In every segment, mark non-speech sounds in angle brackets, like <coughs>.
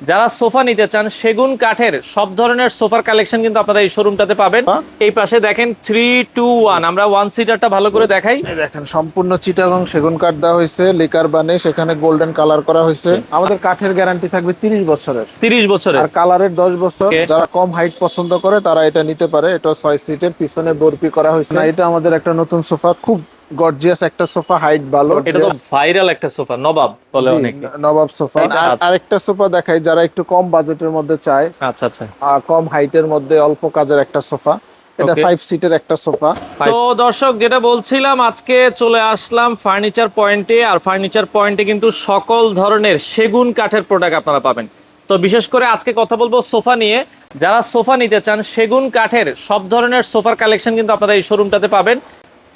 যারা সোফা নিতে চান সেগুন কাঠের সব ধরনের সোফার কালেকশন কিন্তু আপনারা এই শোরুমটাতে পাবেন। হ্যাঁ। এই পাশে দেখেন থ্রি টু ওয়ান আমরা ওয়ান সিটারটা ভালো করে দেখাই। দেখেন সম্পূর্ণ চিটা চিটাগং সেগুন কাঠ দেওয়া হয়েছে লিকার বানে সেখানে গোল্ডেন কালার করা হয়েছে। আমাদের কাঠের গ্যারান্টি থাকবে তিরিশ বছরের। তিরিশ বছরের। আর কালারের দশ বছর। যারা কম হাইট পছন্দ করে তারা এটা নিতে পারে। এটা ছয় সিটের পিছনে বরপি করা হয়েছে। এটা আমাদের একটা নতুন সোফা খুব গর্জিয়াস একটা সোফা হাইট ভালো এটা তো ভাইরাল একটা সোফা নবাব বলে অনেক। নবাব সোফা। আর আচ্ছা। আরেকটা সোফা দেখাই যারা একটু কম বাজেটের মধ্যে চায় আচ্ছা আচ্ছা। কম হাইটের মধ্যে অল্প কাজের একটা সোফা। এটা সিটের একটা সোফা। তো দর্শক যেটা বলছিলাম আজকে চলে আসলাম ফার্নিচার পয়েন্টে আর ফার্নিচার পয়েন্টে কিন্তু সকল ধরনের সেগুন কাঠের প্রোডাক্ট আপনারা পাবেন। তো বিশেষ করে আজকে কথা বলব সোফা নিয়ে। যারা সোফা নিতে চান সেগুন কাঠের সব ধরনের সোফার কালেকশন কিন্তু আপনারা এই শোরুমটাতে পাবেন।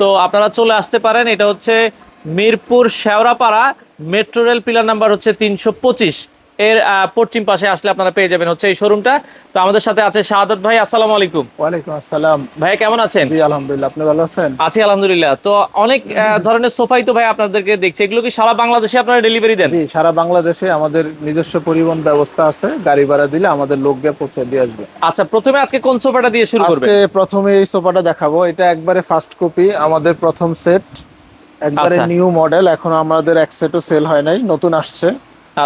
তো আপনারা চলে আসতে পারেন, এটা হচ্ছে Mirpur Shewrapara, metro rail pillar number হচ্ছে তিনশো পঁচিশ। এর পশ্চিম পাশে আসলে আপনারা পেয়ে যাবেন হচ্ছে এই শোরুমটা। তো আমাদের সাথে আছে শাহাদাত ভাই আসসালামু আলাইকুম। ওয়ালাইকুম আসসালাম। ভাই কেমন আছেন? জি আলহামদুলিল্লাহ আপনি ভালো আছেন? আছি আলহামদুলিল্লাহ। তো অনেক ধরনের সোফাই তো ভাই আপনাদেরকে দেখছি। এগুলো কি সারা বাংলাদেশে আপনারা ডেলিভারি দেন? জি সারা বাংলাদেশে আমাদের নিজস্ব পরিবহন ব্যবস্থা আছে। গাড়ি ভাড়া দিলে আমাদের লোক গিয়ে পৌঁছে দিয়ে আসবে। আচ্ছা প্রথমে আজকে কোন সোফাটা দিয়ে শুরু করবে আজকে প্রথমে এই সোফাটা দেখাবো। এটা একবারে ফার্স্ট কপি আমাদের প্রথম সেট একবারে আচ্ছা। নিউ মডেল এখন আমাদের এক সেটও সেল হয় নাই নতুন আসছে।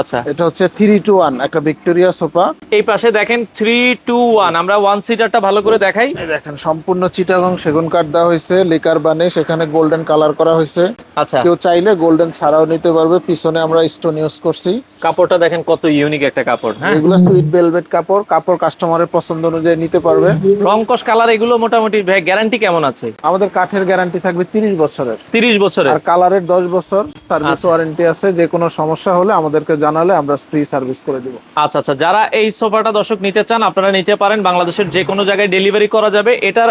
আচ্ছা। এটা হচ্ছে থ্রি টু ওয়ান একটা ভিক্টোরিয়া সোফা। এই পাশে দেখেন থ্রি টু ওয়ান আমরা ওয়ান সিটারটা ভালো করে দেখাই। দেখেন সম্পূর্ণ চিটাগং সেগুন কাঠ দেওয়া হয়েছে লিকার বানে সেখানে গোল্ডেন কালার করা হয়েছে। আচ্ছা। কেউ চাইলে গোল্ডেন ছাড়াও নিতে পারবে পিছনে আমরা স্টোন ইউজ করছি। কাপড়টা দেখেন কত ইউনিক একটা কাপড় হ্যাঁ? এগুলো সুইট ভেলভেট কাপড় কাপড় কাস্টমারের পছন্দ অনুযায়ী নিতে পারবে। রংকশ কালার এগুলো মোটামুটি ভাই গ্যারান্টি কেমন আছে? আমাদের কাঠের গ্যারান্টি থাকবে তিরিশ বছরের। তিরিশ বছরের? আর কালারের দশ বছর সার্ভিস আচ্ছা। ওয়ারেন্টি আছে যে কোনো সমস্যা হলে আমাদেরকে জানালে আমরা ফ্রি সার্ভিস করে দিব। আচ্ছা আচ্ছা যারা এই সোফাটা দর্শক নিতে চান আপনারা নিতে পারেন। বাংলাদেশের যে কোনো জায়গায় ডেলিভারি করা যাবে। এটার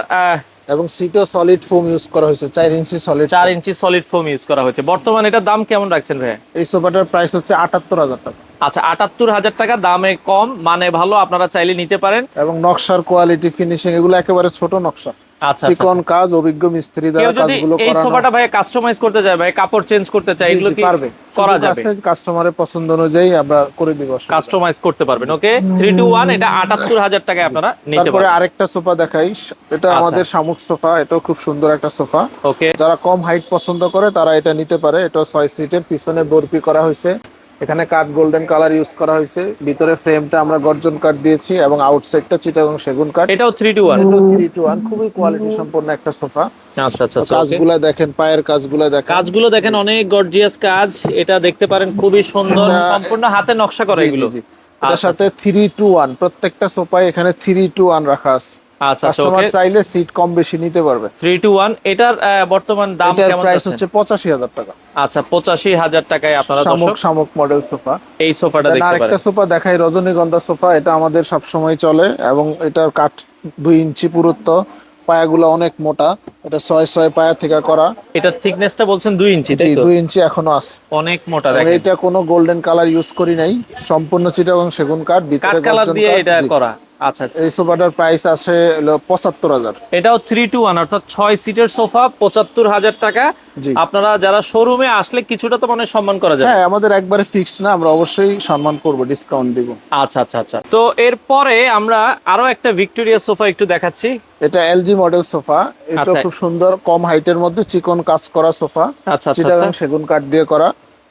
এবং সিটও সলিড ফোম ইউজ করা হয়েছে চার ইঞ্চি সলিড চার ইঞ্চি সলিড ফোম ইউজ করা হয়েছে। বর্তমানে এটার দাম কেমন রাখছেন ভাই এই সোফাটার প্রাইস হচ্ছে আটাত্তর হাজার টাকা। আচ্ছা আটাত্তর হাজার টাকা দামে কম মানে ভালো আপনারা চাইলে নিতে পারেন। এবং নকশার কোয়ালিটি ফিনিশিং এগুলো একেবারে ছোট নকশা। চিকন কাজ অভিজ্ঞ মিস্ত্রি দ্বারা কাজগুলো এই সোফাটা ভাই কাস্টমাইজ করতে চায় ভাই কাপড় চেঞ্জ করতে চায় এগুলো কি পারবে। করা যাবে? কাস্টমারের পছন্দ অনুযায়ী আমরা করে দিব কাস্টমাইজ করতে পারবেন ওকে থ্রি টু ওয়ান এটা আটাত্তর হাজার টাকায় আপনারা নিতে তারপরে আরেকটা সোফা দেখাই। এটা আচ্ছা। আমাদের শামুক সোফা এটাও খুব সুন্দর একটা সোফা। ওকে যারা কম হাইট পছন্দ করে তারা এটা নিতে পারে। এটা ছয় সিটের পিছনে বরপি করা হয়েছে। এখানে কাঠ গোল্ডেন কালার ইউজ করা হয়েছে। ভিতরে ফ্রেমটা আমরা গর্জন কাঠ দিয়েছি এবং আউটসাইডটা চিটাগং সেগুন কাঠ। এটাও three two one three two one খুবই কোয়ালিটি সম্পন্ন একটা সোফা। আচ্ছা আচ্ছা আচ্ছা। কাজগুলা দেখেন পায়ের কাজগুলা দেখেন। কাজগুলো দেখেন অনেক গর্জিয়াস কাজ। এটা দেখতে পারেন খুবই সুন্দর। সম্পূর্ণ হাতে নকশা করা এগুলো। এটার আচ্ছা, সাথে থ্রি টু ওয়ান প্রত্যেকটা সোফায় এখানে থ্রি টু ওয়ান রাখা আছে। আচ্ছা আচ্ছা কাস্টমার চাইলে সিট কম বেশি নিতে পারবে। টু এটার বর্তমান দাম প্রাইস হচ্ছে টাকা। আচ্ছা পঁচাশি হাজার টাকায় আপনারা দর্শক শামুক মডেল সোফা এই সোফাটা দেখতে আরেকটা সোফা দেখাই রজনীগন্ধা সোফা এটা আমাদের সব সময় চলে এবং এটার কাঠ দুই ইঞ্চি পুরুত্ব পায়াগুলো অনেক মোটা এটা ছয় ছয় পায়া থেকে করা। এটার থিকনেসটা বলছেন দুই ইঞ্চি তাই দুই ইঞ্চি এখনও আছে। অনেক মোটা দেখেন। এটা কোনো গোল্ডেন কালার ইউজ করি নাই সম্পূর্ণ চিটাগং সেগুন কাঠ কাঠ কালার দিয়ে এটা করা। আচ্ছা আচ্ছা। এই সোফাটার প্রাইস আছে পঁচাত্তর হাজার। এটাও থ্রি টু ওয়ান অর্থাৎ ছয় সিটের সোফা পঁচাত্তর হাজার টাকা। আপনারা যারা শোরুমে আসলে কিছুটা তো মানে সম্মান করা যাবে। হ্যাঁ আমাদের একবারে ফিক্সড না আমরা অবশ্যই সম্মান করব ডিসকাউন্ট দিব। আচ্ছা আচ্ছা আচ্ছা। তো এরপরে আমরা আরও একটা ভিক্টোরিয়া সোফা একটু দেখাচ্ছি। এটা এলজি মডেল সোফা। এটা আচ্ছা। খুব সুন্দর কম হাইটের মধ্যে চিকন কাজ করা সোফা। আচ্ছা আচ্ছা আচ্ছা। সেগুন কাঠ দিয়ে করা।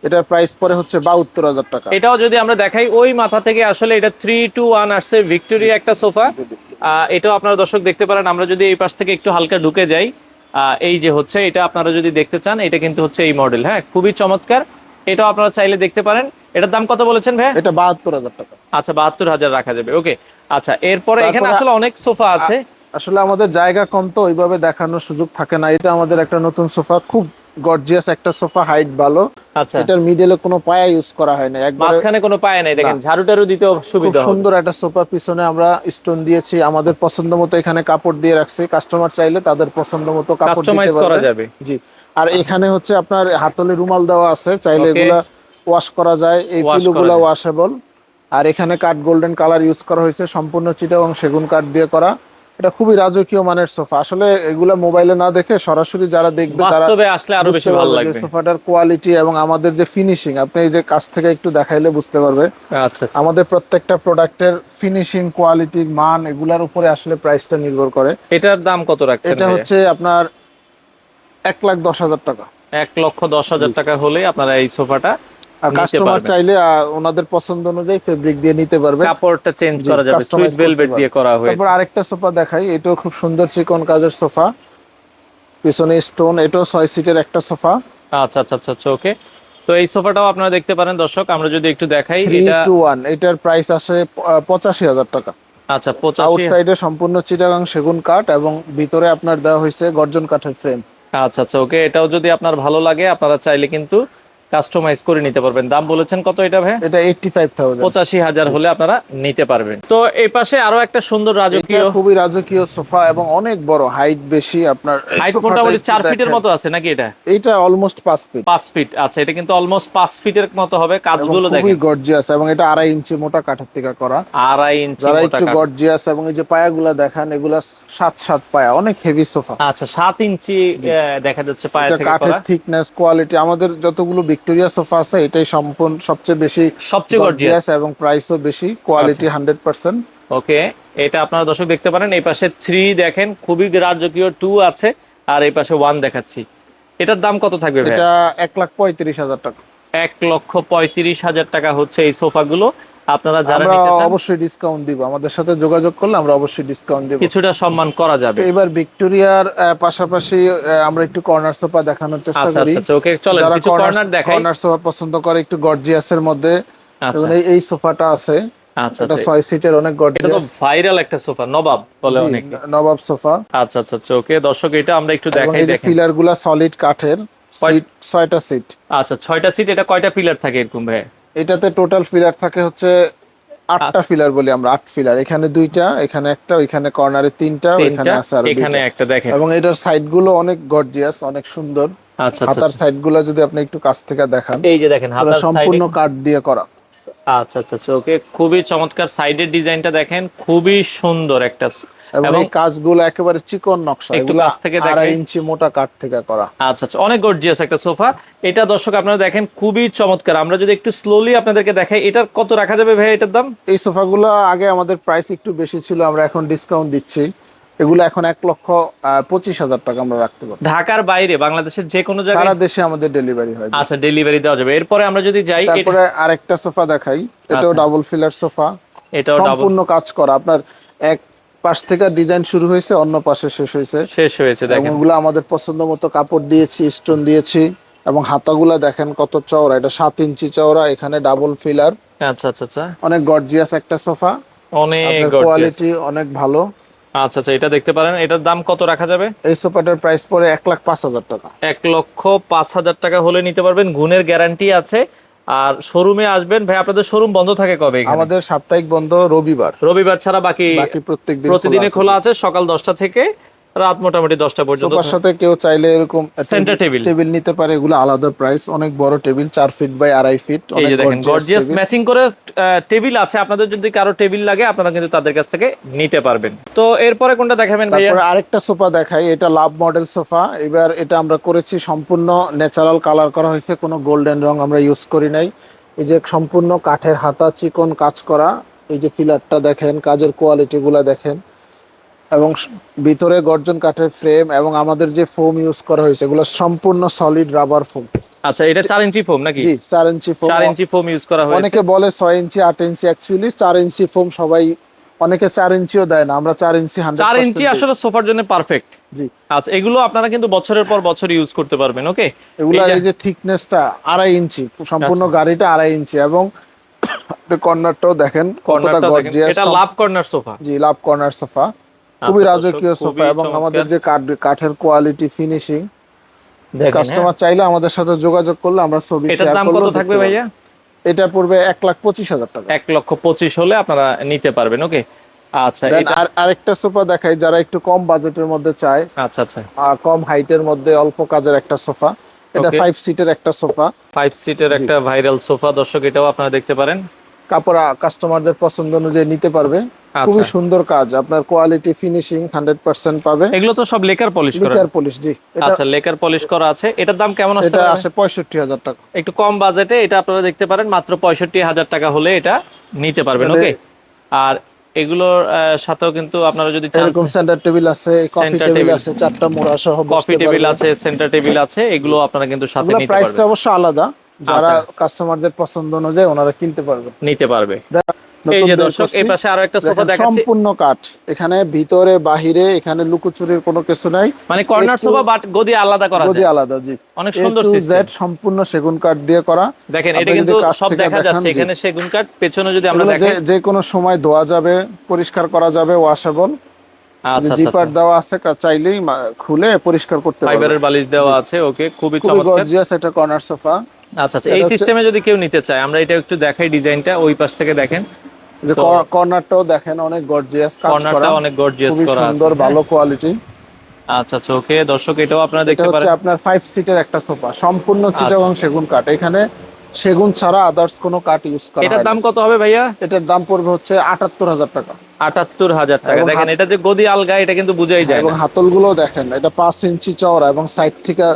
এটার প্রাইস পরে হচ্ছে বাহাত্তর হাজার টাকা। এটাও যদি আমরা দেখাই ওই মাথা থেকে আসলে এটা থ্রি টু ওয়ান আসছে ভিক্টোরিয়া একটা সোফা এটাও আপনারা দর্শক দেখতে পারেন আমরা যদি এই পাশ থেকে একটু হালকা ঢুকে যাই এই যে হচ্ছে এটা আপনারা যদি দেখতে চান এটা কিন্তু হচ্ছে এই মডেল হ্যাঁ? খুবই চমৎকার। এটাও আপনারা চাইলে দেখতে পারেন। এটার দাম কত বলেছেন ভাই এটা বাহাত্তর হাজার টাকা। আচ্ছা বাহাত্তর হাজার রাখা যাবে ওকে আচ্ছা এরপরে এখানে আসলে অনেক সোফা আছে। আসলে আমাদের জায়গা কম তো ওইভাবে দেখানোর সুযোগ থাকে না। এটা আমাদের একটা নতুন সোফা খুব গর্জিয়াস একটা সোফা হাইট ভালো। আচ্ছা। এটার মিডলে কোনো পায়া ইউজ করা হয় না। একবারে মাঝখানে কোনো পায় নাই দেখেন ঝাড়ু টাড়ু খুব সুবিধা হবে। সুন্দর একটা সোফা পিছনে আমরা স্টোন দিয়েছি। আমাদের পছন্দ মতো এখানে কাপড় দিয়ে রাখছি। কাস্টমার চাইলে তাদের পছন্দ মতো কাপড় কাস্টমাইজ দিতে করা পারবে। যাবে। জি। আর এখানে হচ্ছে আপনার হাতলে রুমাল দেওয়া আছে। চাইলে এগুলা ওয়াশ করা যায়। এই পিলুগুলো ওয়াশেবল আর এখানে কাঠ গোল্ডেন কালার ইউজ করা হয়েছে। সম্পূর্ণ চিটা এবং সেগুন কাঠ দিয়ে করা। এটা খুবই রাজকীয় মানের সোফা। আসলে এগুলা মোবাইলে না দেখে সরাসরি যারা দেখবে তারা বাস্তবে আসলে আরও বেশি ভালো লাগবে। সোফাটার কোয়ালিটি এবং আমাদের যে ফিনিশিং আপনি এই যে কাছ থেকে একটু দেখাইলে বুঝতে পারবে। আচ্ছা আচ্ছা। আমাদের প্রত্যেকটা প্রোডাক্টের ফিনিশিং কোয়ালিটির মান এগুলার উপরে আসলে প্রাইসটা নির্ভর করে। এটার দাম কত রাখছেন এটা হচ্ছে আপনার এক লাখ দশ হাজার টাকা। এক লক্ষ দশ হাজার টাকা হলে আপনারা এই সোফাটা আর কাস্টমার চাইলে ওনাদের পছন্দ অনুযায়ী ফেব্রিক দিয়ে নিতে পারবে। কাপড়টা চেঞ্জ করা যাবে। সুইট ভেলভেট দিয়ে করা হয়েছে। তারপর আরেকটা সোফা দেখাই। এটাও খুব সুন্দর চিকন কাজের সোফা। পিছনে স্টোন এটাও ছয় সিটের একটা সোফা। আচ্ছা আচ্ছা আচ্ছা আচ্ছা ওকে তো এই সোফাটাও আপনারা দেখতে পারেন দর্শক। আমরা যদি একটু দেখাই এটা টু ওয়ান এটার প্রাইস আসে পঁচাশি হাজার টাকা। আচ্ছা পঁচাশি আউটসাইডে সম্পূর্ণ চিটাগাং সেগুন কাঠ এবং ভিতরে আপনার দেওয়া হয়েছে গর্জন কাঠের ফ্রেম আচ্ছা আচ্ছা ওকে এটাও যদি আপনার ভালো লাগে আপনারা চাইলে কিন্তু কাস্টমাইজ করে নিতে পারবেন। দাম বলেছেন কত এটা ভাই? এটা এইটটি ফাইভ থাউজেন্ড পঁচাশি হাজার হলে আপনারা নিতে পারবেন। তো এই পাশে আরও একটা সুন্দর রাজকীয় খুবই রাজকীয় সোফা এবং অনেক বড় হাইট বেশি আপনার হাইট মোটামুটি একটু চার ফিটের মতো আছে নাকি এটা? এটা অলমোস্ট পাঁচ ফিট পাঁচ ফিট আচ্ছা এটা কিন্তু অলমোস্ট পাঁচ ফিটের মতো হবে। কাজগুলো খুবই গর্জিয়াস এবং এটা আড়াই ইঞ্চি মোটা কাঠের থেকে করা। আড়াই ইঞ্চি মোটা একটু। গর্জিয়াস এবং এই যে পায়াগুলা দেখান এগুলা সাত সাত পায়া অনেক হেভি সোফা। আচ্ছা সাত ইঞ্চি দেখা যাচ্ছে পায়ে থেকে কাঠের থিকনেস কোয়ালিটি আমাদের যতগুলো ভিক্টোরিয়া সোফা আছে এটাই সম্পূর্ণ সবচেয়ে বেশি সবচেয়ে গর্জিয়াস এবং প্রাইসও বেশি কোয়ালিটি আচ্ছা। হান্ড্রেড পার্সেন্ট ওকে এটা আপনারা দর্শক দেখতে পারেন এই পাশে থ্রি দেখেন খুবই রাজকীয় টু আছে আর এই পাশে ওয়ান দেখাচ্ছি। এটার দাম কত থাকবে এটা এক লাখ পঁয়ত্রিশ হাজার টাকা। এক লক্ষ পঁয়ত্রিশ হাজার টাকা হচ্ছে এই সোফাগুলো আপনারা যারা নিতে চান অবশ্যই ডিসকাউন্ট দিব। আমাদের সাথে যোগাযোগ করলে আমরা অবশ্যই ডিসকাউন্ট দিব। কিছুটা সম্মান করা যাবে। এবার ভিক্টোরিয়ার পাশাপাশি আমরা একটু কর্নার সোফা দেখানোর চেষ্টা আচ্ছা করি। আচ্ছা আচ্ছা ওকে চলেন কিছু কর্নার দেখাই। কর্নার সোফা পছন্দ করে একটু গর্জিয়াসের মধ্যে। আচ্ছা। এই- এই সোফাটা আছে। আচ্ছা এটা আচ্ছা। ছয় সিটের অনেক এটা তো ভাইরাল একটা সোফা নবাব বলে অনেক। নবাব সোফা আচ্ছা আচ্ছা আচ্ছা ওকে দর্শক এটা আমরা একটু দেখাই দেখেন। পিলারগুলা সলিড কাঠের সিট ছয়টা সিট আচ্ছা ছয়টা সিট এটা কয়টা পিলার থাকে এরকম ভাই? এটাতে টোটাল ফিলার থাকে হচ্ছে আটটা আচ্ছা। ফিলার বলি আমরা আট ফিলার এখানে দুইটা এখানে একটা ওইখানে কর্নারে তিনটা ওইখানে আছে আর এখানে একটা দেখেন। এবং এটার সাইডগুলো অনেক গর্জিয়াস অনেক সুন্দর। আচ্ছা আচ্ছা হাতার সাইডগুলো যদি আপনি একটু কাছ থেকে দেখান এই যে দেখেন হাতার সাইডে সম্পূর্ণ কাঠ দিয়ে করা। আচ্ছা আচ্ছা আচ্ছা ওকে। খুবই চমৎকার সাইডের ডিজাইনটা দেখেন খুবই সুন্দর একটা এবং এই কাজগুলো একেবারে চিকন নকশা একটু কাছ থেকে আড়াই ইঞ্চি মোটা কাঠ থেকে করা। আচ্ছা আচ্ছা অনেক গর্জিয়াস একটা সোফা। এটা দর্শক আপনারা দেখেন খুবই চমৎকার। আমরা যদি একটু স্লোলি আপনাদেরকে দেখাই এটার কত রাখা যাবে ভাই এটার দাম? এই সোফাগুলো আগে আমাদের প্রাইস একটু বেশি ছিল আমরা এখন ডিসকাউন্ট দিচ্ছি। এগুলো এখন এক লক্ষ পঁচিশ হাজার টাকা আমরা রাখতে পারব। ঢাকার বাইরে বাংলাদেশের যে কোনো জায়গায়? সারা দেশে আমাদের ডেলিভারি হয়। আচ্ছা ডেলিভারি দেওয়া যাবে। এরপরে আমরা যদি যাই তারপরে আরেকটা সোফা দেখাই। এটাও আচ্ছা। Double filler sofa. এটাও সম্পূর্ণ কাজ করা। আপনার এক পাশ থেকে ডিজাইন শুরু হয়েছে অন্য পাশে শেষ হয়েছে। শেষ হয়েছে দেখেন। ওগুলো আমাদের পছন্দ মতো কাপড় দিয়েছি স্টোন দিয়েছি এবং হাতাগুলা দেখেন কত চওড়া। এটা সাত ইঞ্চি চওড়া এখানে ডাবল ফিলার আচ্ছা আচ্ছা আচ্ছা। অনেক গর্জিয়াস একটা সোফা। অনেক। কোয়ালিটি অনেক ভালো। আচ্ছা আচ্ছা এটা দেখতে পারেন। এটার দাম কত রাখা যাবে? এই সোফাটার প্রাইস পড়ে এক লাখ পাঁচ হাজার টাকা। এক লক্ষ পাঁচ হাজার টাকা হলে নিতে পারবেন। গুণের গ্যারান্টি আছে। আর শোরুমে আসবেন। ভাই আপনাদের শোরুম বন্ধ থাকে কবে আমাদের সাপ্তাহিক বন্ধ রবিবার। রবিবার ছাড়া বাকি প্রত্যেক দিন প্রতিদিনে খোলা আছে সকাল দশটা থেকে রাত মোটামুটি দশটা পর্যন্ত সোফার সাথে কেউ চাইলে এরকম Center table। টেবিল নিতে পারে এগুলো আলাদা প্রাইস অনেক বড় টেবিল চার ফিট বাই আড়াই ফিট এই যে দেখেন গর্জিয়াস ম্যাচিং করে টেবিল আছে। আপনাদের যদি কারও টেবিল লাগে আপনারা কিন্তু তাদের কাছ থেকে নিতে পারবেন। তো এরপরে কোনটা দেখাবেন ভাইয়া? তারপরে আরেকটা সোফা দেখাই এটা লাভ মডেল সোফা। এবার এটা আমরা করেছি সম্পূর্ণ ন্যাচারাল কালার করা হয়েছে কোনো গোল্ডেন রং আমরা ইউজ করি নাই। এই যে সম্পূর্ণ কাঠের হাতা চিকন কাজ করা। এই যে ফিলারটা দেখেন কাজের কোয়ালিটি গুলা দেখেন। এবং ভিতরে গর্জন কাঠের ফ্রেম এবং আমাদের যে ফোম ইউজ করা হয়েছে এগুলো সম্পূর্ণ সলিড রাবার ফোম আচ্ছা এটা চার ইঞ্চি ফোম নাকি? জি চার ইঞ্চি ফোম চার ইঞ্চি ফোম ইউজ করা হয়েছে। অনেকে বলে ছয় ইঞ্চি আট ইঞ্চি অ্যাকচুয়ালি চার ইঞ্চি ফোম সবাই অনেকে চার ইঞ্চিও দেয় না আমরা চার ইঞ্চি হান্ড্রেড চার ইঞ্চি আসলে সোফার জন্য পারফেক্ট জি। আচ্ছা এগুলো আপনারা কিন্তু বছরের পর বছর ইউজ করতে পারবেন ওকে এগুলার এই যে থিকনেসটা আড়াই ইঞ্চি সম্পূর্ণ আচ্ছা। গাড়িটা আড়াই ইঞ্চি এবং <coughs> কর্নারটাও দেখেন কতটা গর্জিয়াস এটা লাভ কর্নার সোফা। জি লাভ কর্নার সোফা। খুবই আচ্ছা, রাজকীয় সোফা এবং আমাদের যে কাঠ কাঠের কোয়ালিটি ফিনিশিং কাস্টমার চাইলে আমাদের সাথে যোগাযোগ করলে আমরা ছবি হ্যাঁ। এটার দাম কত থাকবে ভাইয়া? এটা পড়বে এক লাখ পঁচিশ হাজার টাকা। এক লক্ষ পঁচিশ হলে আপনারা নিতে পারবেন ওকে? আচ্ছা আর আরেকটা সোফা দেখাই যারা একটু কম বাজেটের মধ্যে চায় আচ্ছা আচ্ছা। কম হাইটের মধ্যে অল্প কাজের একটা সোফা এটা. ফাইভ সিটের একটা সোফা ফাইভ সিটের একটা ভাইরাল সোফা দর্শক এটাও আপনারা দেখতে পারেন। কাপড় কাস্টমারদের পছন্দ অনুযায়ী নিতে পারবে। খুবই আচ্ছা। সুন্দর কাজ। আপনার কোয়ালিটি ফিনিশিং হান্ড্রেড পার্সেন্ট পাবে। এগুলো তো সব লেকার পলিশ করা। লিকার পলিশ জি। আচ্ছা লেকার পলিশ করা আছে। এটার দাম কেমন আসতে এটা আসে পঁয়ষট্টি হাজার টাকা। একটু কম বাজেটে এটা আপনারা দেখতে পারেন মাত্র পঁয়ষট্টি হাজার টাকা হলে এটা নিতে পারবেন ওকে? আর এগুলোর সাথেও কিন্তু আপনারা যদি চান এরকম সেন্টার টেবিল আছে কফি টেবিল আছে চারটা মোড়া সহ কফি টেবিল আছে সেন্টার টেবিল আছে এগুলো আপনারা কিন্তু সাথে নিতে প্রাইসটা পারবেন। অবশ্য আলাদা। যারা আচ্ছা। কাস্টমারদের পছন্দ অনুযায়ী ওনারা কিনতে পারবে নিতে পারবে। এই যে দর্শক এই পাশে আরও একটা সোফা দেখাচ্ছি। সম্পূর্ণ কাঠ। এখানে ভিতরে বাহিরে এখানে লুকোচুরির কোনো কিছু নাই। মানে কর্নার সোফা বাট গদি আলাদা করা গদি আলাদা জি। অনেক সুন্দর সিস্টেম। সম্পূর্ণ সেগুন কাঠ দিয়ে করা। দেখেন এটা কিন্তু সব দেখা যাচ্ছে। এখানে সেগুন কাঠ পেছনে যদি আমরা এগুলো যে কোনো সময় ধোয়া যাবে পরিষ্কার করা যাবে ওয়াশেবল আচ্ছা আচ্ছা জিপার দেওয়া আছে চাইলেই খুলে পরিষ্কার করতে পারবে ফাইবারের বালিশ দেওয়া আছে ওকে খুবই খুবই চমৎকার। গর্জিয়াস একটা কর্নার সোফা আচ্ছা আচ্ছা এই সিস্টেমে যদি কেউ নিতে চায় আমরা এটা একটু দেখাই ডিজাইনটা ওই পাশ থেকে দেখেন। যে কর্নারটাও দেখেন অনেক গর্জিয়াস কাজ করা। অনেক গর্জিয়াস করা আছে। সুন্দর ভালো কোয়ালিটি আচ্ছা আচ্ছা ওকে। দর্শক এটাও আপনারা দেখতে পারেন। আচ্ছা। আপনার ফাইভ সিটের একটা সোফা। সম্পূর্ণ চিটাগং সেগুন কাঠ। এখানে সেগুন ছাড়া আদার্স কোনো কাঠ ইউজ করা এটার দাম কত হবে ভাইয়া? এটার দাম পড়বে হচ্ছে আটাত্তর হাজার টাকা। আটাত্তর হাজার টাকা। দেখেন এটা যে গদি আলগা এটা কিন্তু বুঝাই যায় এবং হাতলগুলো দেখেন এটা পাঁচ ইঞ্চি চওড়া এবং সাইড থেকে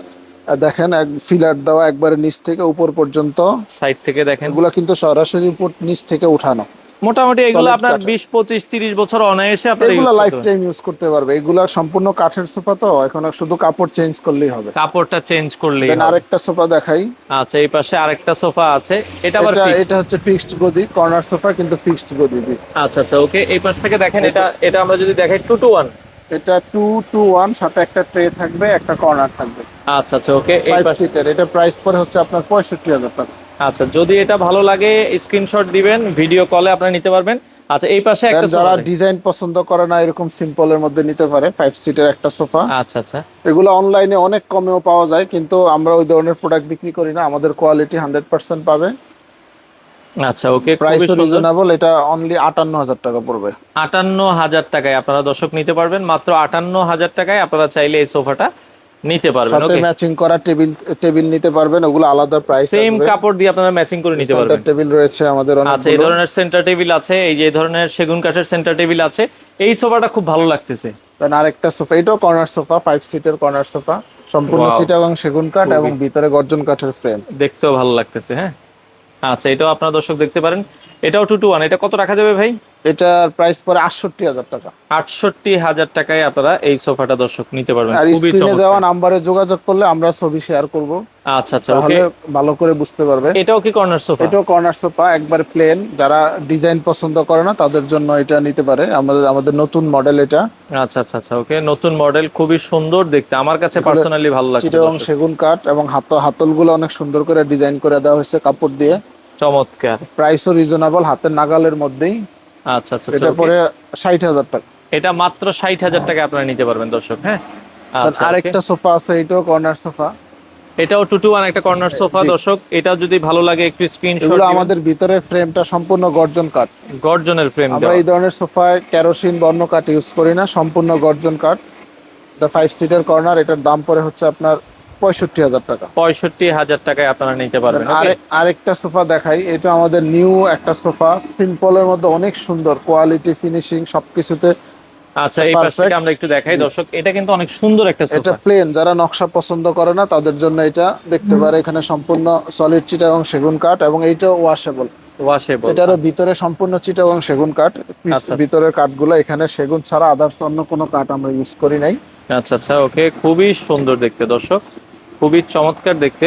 দেখেন এক ফিলার দেওয়া একবারে নিচ থেকে উপর পর্যন্ত। সাইড থেকে দেখেন। এগুলা কিন্তু সরাসরি উপর নিচ থেকে উঠানো। মোটামুটি এগুলো আপনার কাঠ। বিশ পঁচিশ তিরিশ বছর অনায়াসে আপনার এগুলো লাইফ টাইম ইউজ করতে পারবে। এগুলা সম্পূর্ণ কাঠের সোফা তো এখন শুধু কাপড় চেঞ্জ করলেই হবে। কাপড়টা চেঞ্জ করলেই হবে। আরেকটা সোফা দেখাই। আচ্ছা এই পাশে আরেকটা সোফা আছে। এটা আবার এটা হচ্ছে ফিক্সড গদি কর্নার সোফা কিন্তু ফিক্সড গদি জি। আচ্ছা আচ্ছা ওকে এই পাশ থেকে দেখেন এটা এটা আমরা যদি দেখাই টু টু ওয়ান এটা টু টু ওয়ান সাথে একটা ট্রে থাকবে একটা কর্নার থাকবে। আচ্ছা আচ্ছা ওকে এই পাশে এটা প্রাইস পরে হচ্ছে আপনার পঁয়ষট্টি হাজার টাকা। আচ্ছা যদি এটা ভালো লাগে স্ক্রিনশট দিবেন ভিডিও কলে আপনারা নিতে পারবেন। আচ্ছা এই পাশে একটা যারা ডিজাইন পছন্দ করে না এরকম সিম্পলের মধ্যে নিতে পারে ফাইভ সিটের একটা সোফা আচ্ছা আচ্ছা। এগুলো অনলাইনে অনেক কমেও পাওয়া যায় কিন্তু আমরা ওই ধরনের প্রোডাক্ট বিক্রি করি না আমাদের কোয়ালিটি হান্ড্রেড পার্সেন্ট পাবে। আচ্ছা ওকে প্রাইস রিজনেবল এটা অনলি আটান্ন হাজার টাকা পড়বে। আটান্ন হাজার টাকায় আপনারা দর্শক নিতে পারবেন মাত্র আটান্ন হাজার টাকায় আপনারা চাইলে এই সোফাটা নিতে পারবেন ওকে ম্যাচিং করা টেবিল টেবিল নিতে পারবেন ওগুলো আলাদা প্রাইস সেম কাপড় দিয়ে আপনারা ম্যাচিং করে নিতে পারবেন। টেবিল রয়েছে আমাদের আচ্ছা এই ধরনের সেন্টার টেবিল আছে এই যে ধরনের সেগুন কাঠের সেন্টার টেবিল আছে এই সোফাটা খুব ভালো লাগতেছে। আরেকটা সোফা এটাও কর্নার সোফা ফাইভ সিটের কর্নার সোফা সম্পূর্ণ. চিটাগাং সেগুন কাঠ এবং ভিতরে গর্জন কাঠের ফ্রেম দেখতেও ভালো লাগতেছে হ্যাঁ? আচ্ছা এটাও আপনারা দর্শক দেখতে পারেন। এটাও টু টু ওয়ান এটা কত রাখা যাবে ভাই? এটার প্রাইস পরে আটষট্টি হাজার টাকা। আটষট্টি হাজার টাকায় আপনারা এই সোফাটা দর্শক নিতে পারবেন। আর স্ক্রিনে দেওয়া নাম্বারে যোগাযোগ করলে আমরা ছবি শেয়ার করব। আচ্ছা আচ্ছা ওকে ভালো করে বুঝতে পারবে। এটাও কি কর্নার সোফা এটাও কর্নার সোফা একবার প্লেন যারা ডিজাইন পছন্দ করে না তাদের জন্য এটা নিতে পারে। আমাদের আমাদের নতুন মডেল এটা। আচ্ছা আচ্ছা আচ্ছা ওকে নতুন মডেল খুবই সুন্দর দেখতে। আমার কাছে পার্সোনালি ভালো লাগছে চিটাগং সেগুন কাঠ এবং হাত হাতলগুলো অনেক সুন্দর করে ডিজাইন করে দেওয়া হয়েছে কাপড় দিয়ে। চমৎকার। প্রাইসও রিজনেবল হাতের নাগালের মধ্যেই। আচ্ছা আচ্ছা এটা পরে ষাট হাজার টাকা। এটা মাত্র ষাট হাজার টাকা আপনারা নিতে পারবেন দর্শক হ্যাঁ? আচ্ছা আরেকটা সোফা আছে এটাও কর্নার সোফা। এটাও টু টু ওয়ান একটা কর্নার সোফা দর্শক এটা যদি ভালো লাগে একটু স্ক্রিনশট আমাদের ভিতরে ফ্রেমটা সম্পূর্ণ গর্জন কাঠ গর্জনের ফ্রেম আমরা এই ধরনের সোফায় কেরোসিন বা অন্য কাঠ ইউজ করি না সম্পূর্ণ গর্জন কাঠ এটা ফাইভ সিটের কর্নার এটার দাম পরে হচ্ছে আপনার পঁয়ষট্টি হাজার টাকা। পঁয়ষট্টি হাজার টাকায় আপনারা নিতে পারবেন আরে আরেকটা সোফা দেখাই এটা আমাদের নিউ একটা সোফা সিম্পলের মধ্যে অনেক সুন্দর কোয়ালিটি ফিনিশিং সবকিছুতে আচ্ছা এই পাশ আমরা একটু দেখাই দর্শক এটা কিন্তু অনেক সুন্দর একটা এটা প্লেন যারা নকশা পছন্দ করে না তাদের জন্য এটা দেখতে পারে এখানে সম্পূর্ণ সলিড চিটা এবং সেগুন কাঠ এবং এইটাও ওয়াশেবল ওয়াশেবল এটারও ভিতরে সম্পূর্ণ চিটা এবং সেগুন কাঠ পিছ- আচ্ছা। ভিতরের কাঠগুলো এখানে সেগুন ছাড়া আদার্স অন্য কোনো কাঠ আমরা ইউজ করি নাই। আচ্ছা আচ্ছা ওকে খুবই সুন্দর দেখতে দর্শক। খুবই চমৎকার দেখতে।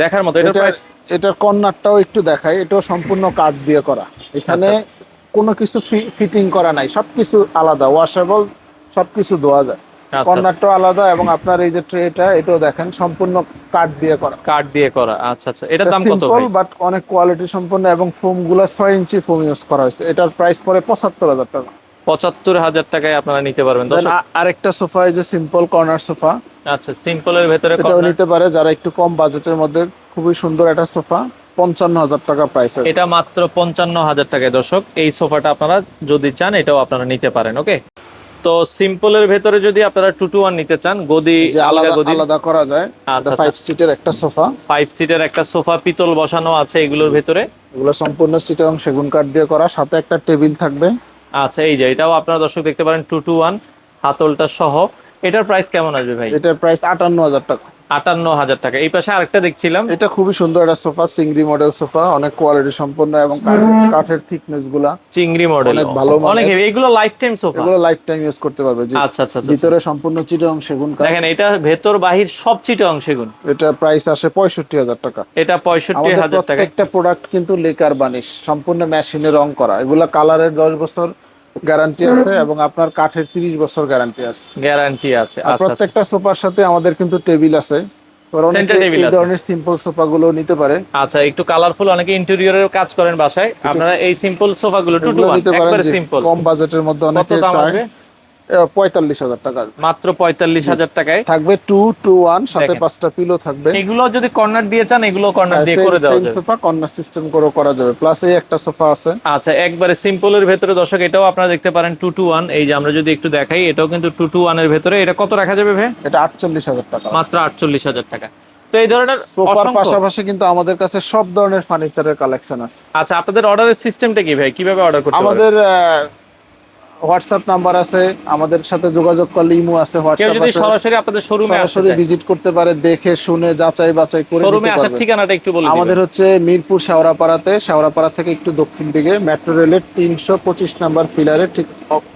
দেখার মতো এটা এটা এটার কর্নারটাও একটু দেখাই এটাও সম্পূর্ণ কাঠ দিয়ে করা। এখানে আচ্ছা, কোনো কিছু ফিটিং করা নাই সবকিছু আলাদা ওয়াশেবল সবকিছু ধোয়া যায়। আচ্ছা কর্নারটাও আলাদা এবং আপনার এই যে ট্রেটা এটাও দেখেন সম্পূর্ণ কাঠ দিয়ে করা। কাঠ দিয়ে করা আচ্ছা আচ্ছা। এটার দাম কত সিম্পল ভাই? বাট অনেক কোয়ালিটি সম্পন্ন এবং ফোমগুলা ছয় ইঞ্চি ফোম ইউজ করা হয়েছে। এটার প্রাইস পরে পঁচাত্তর হাজার টাকা। পঁচাত্তর হাজার টাকায় আপনারা নিতে পারবেন দর্শক। আরেকটা সোফা এই যে সিম্পল কর্নার সোফা আচ্ছা সিম্পলের ভেতরে এটাও নিতে পারে যারা একটু কম বাজেটের মধ্যে। খুবই সুন্দর একটা সোফা পঞ্চান্ন হাজার টাকা প্রাইস এটা মাত্র পঞ্চান্ন হাজার টাকায় দর্শক। এই সোফাটা আপনারা যদি চান এটাও আপনারা নিতে পারেন ওকে? তো সিম্পলের ভেতরে যদি আপনারা টু টু ওয়ান নিতে চান গদি আলাদা গদি। আলাদা করা যায়। আচ্ছা, ফাইভ সিটের একটা সোফা। ফাইভ সিটের একটা সোফা পিতল বসানো আছে এগুলোর ভেতরে। এগুলো সম্পূর্ণ চিটাং সেগুন কাঠ দিয়ে করা। সাথে একটা টেবিল থাকবে। আচ্ছা এই যে এটাও আপনারা দর্শক দেখতে পারেন টু টু ওয়ান হাতলটা সহ। এটার প্রাইস কেমন আসবে ভাই? এটার প্রাইস আটান্ন হাজার টাকা। আটান্ন হাজার টাকা। এই পাশে আরেকটা দেখছিলাম। এটা খুবই সুন্দর একটা সোফা সিংড়ি মডেল সোফা অনেক কোয়ালিটি সম্পন্ন এবং কাঠের- কাঠের থিকনেসগুলা চিংড়ি মডেল অনেক ভালো। অনেক। এগুলো লাইফ টাইম সোফা। এগুলো লাইফ টাইম ইউজ করতে পারবে জি আচ্ছা আচ্ছা আচ্ছা ভিতরে সম্পূর্ণ চিটং সেগুন কাঠ। দেখেন এটা ভেতর বাহির সব চিটে অংশেগুন এটা প্রাইস আসে পঁয়ষট্টি হাজার টাকা। এটা পঁয়ষট্টি আমাদের হাজার টাকা। প্রত্যেকটা প্রোডাক্ট কিন্তু লেকার বানিশ সম্পূর্ণ মেশিনে রং করা। এগুলা কালারের দশ বছর গ্যারান্টি আছে এবং আপনার কাঠের তিরিশ বছর গ্যারান্টি আছে। গ্যারান্টি আছে আর আচ্ছা আচ্ছা। প্রত্যেকটা সোফার সাথে আমাদের কিন্তু টেবিল আছে। এই। ধরনের সিম্পল সোফা গুলো নিতে পারে। আচ্ছা একটু কালারফুল অনেকে ইন্টেরিয়রের কাজ করেন বাসায়। আপনারা এই সিম্পল সোফাগুলো টু টু একবারে সিম্পল কম বাজেটের মধ্যে অনেকে চায়। পঁয়তাল্লিশ হাজার টাকা মাত্র পঁয়তাল্লিশ হাজার টাকায়। থাকবে টু টু ওয়ান সাথে পাঁচটা পিলো থাকবে। এগুলো যদি কর্নার দিয়ে চান এগুলো কর্নার দিয়ে করে দেওয়া যাবে। সোফা কর্নার সিস্টেম করে করা যাবে। প্লাস এই একটা সোফা আছে। আচ্ছা একবারে সিম্পলের ভেতরে দর্শক এটাও আপনারা দেখতে পারেন টু টু ওয়ান এই যে আমরা যদি একটু দেখাই এটাও কিন্তু টু টু ওয়ানের ভেতরে। এটা কত রাখা যাবে ভাই? এটা আটচল্লিশ হাজার টাকা। মাত্র আটচল্লিশ হাজার টাকা। তো এই ধরনের সোফার পাশাপাশি কিন্তু আমাদের কাছে সব ধরনের ফার্নিচারের কালেকশন আছে। আচ্ছা আপনাদের অর্ডারের সিস্টেমটা কি ভাই? কীভাবে অর্ডার করতে আমাদের হোয়াটসঅ্যাপ নাম্বার আছে আমাদের সাথে যোগাযোগ করলে ইমো আছে হোয়াটসঅ্যাপ যদি সরাসরি আপনাদের শোরুমে আসতে সরাসরি ভিজিট করতে পারে দেখে শুনে যাচাই বাছাই করে শোরুমে আসার ঠিকানাটা একটু বলে আমাদের হচ্ছে মিরপুর শেওড়াপাড়াতে শেওড়াপাড়া থেকে একটু দক্ষিণ দিকে মেট্রো রেলের তিনশো পঁচিশ নাম্বার ফিলারের ঠিক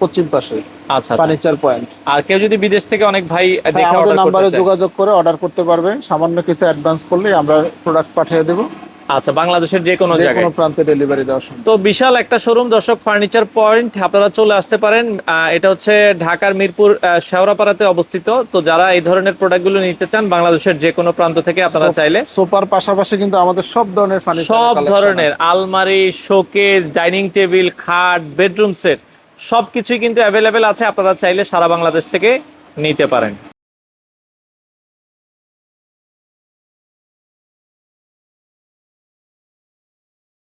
পশ্চিম পাশে আচ্ছা আচ্ছা। ফার্নিচার পয়েন্ট আর কেউ যদি বিদেশ থেকে অনেক ভাই দেখে হ্যাঁ, অর্ডার করতে চায়। যোগাযোগ করে অর্ডার করতে পারবে। সামান্য কিছু অ্যাডভান্স করলে আমরা প্রোডাক্ট পাঠিয়ে দেবো। আচ্ছা বাংলাদেশের যে কোনো জায়গায়। কোনো প্রান্তে ডেলিভারি দেওয়া সম্ভব। তো বিশাল একটা শোরুম দর্শক ফার্নিচার পয়েন্ট আপনারা চলে আসতে পারেন। এটা হচ্ছে ঢাকার মিরপুর শেওড়াপাড়াতে অবস্থিত। তো যারা এই ধরনের প্রোডাক্টগুলো নিতে চান বাংলাদেশের যে কোনো প্রান্ত থেকে আপনারা চাইলে। সোফার পাশাপাশি কিন্তু আমাদের সব ধরনের ফার্নিচার সব ধরনের আলমারি শোকেস ডাইনিং টেবিল খাট বেডরুম সেট সবকিছুই কিন্তু অ্যাভেলেবেল আছে। আপনারা চাইলে সারা বাংলাদেশ থেকে নিতে পারেন।